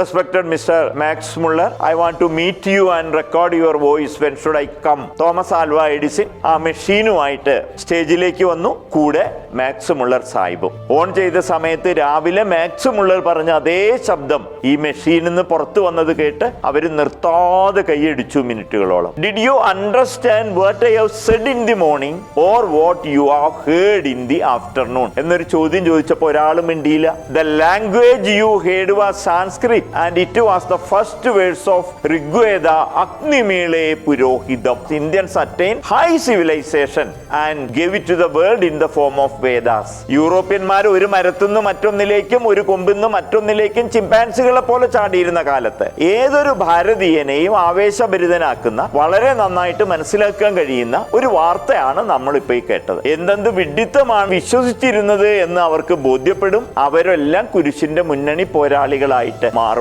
Respected mister Max Muller I want to meet you and record your voice when should I come Thomas Alva Edison ആ മെഷീനുമായിട്ട് സ്റ്റേജിലേക്ക് വന്നു. കൂടെ max Muller സാഹിബും. On ചെയ്ത സമയത്ത് രാവിലെ മാക്സ് മുള്ളർ പറഞ്ഞ അതേ ശബ്ദം ഈ മെഷീനിൽ നിന്ന് പുറത്തു വന്നത് കേട്ട് അവർ നിർത്താതെ കൈയടിച്ചു മിനിറ്റുകളോളം. Did you understand what I have said in the morning or what you have heard in the afternoon എന്നൊരു ചോദ്യം ചോദിച്ചപ്പോൾ ഒരാളും മിണ്ടിയില്ല. The language you heard was Sanskrit and it was the first verse of Rigveda അഗ്നിമേളെ പുരോഹിതം Indians attain high civilisation and give it to the world in the form of Vedas യൂറോപ്യന്മാർ ഒരു മരത്തുനിന്ന് മറ്റൊന്നിലേക്കും ഒരു കൊമ്പിന്ന് മറ്റൊന്നിലേക്കും ചിമ്പാൻസികളെ പോലെ ചാടിയിരുന്ന കാലത്ത് ഏതൊരു ഭാരതീയനെയും ആവേശഭരിതനാക്കുന്ന വളരെ നന്നായിട്ട് മനസ്സിലാക്കാൻ കഴിയുന്ന ഒരു വാർത്തയാണ് നമ്മൾ ഇപ്പൊ ഈ കേട്ടത്. എന്തെന്ത് വിഡിത്തമാണ് വിശ്വസിച്ചിരുന്നത് എന്ന് അവർക്ക് ബോധ്യപ്പെടും. അവരെല്ലാം കുരിശിന്റെ മുന്നണി പോരാളികളായിട്ട് മാറും.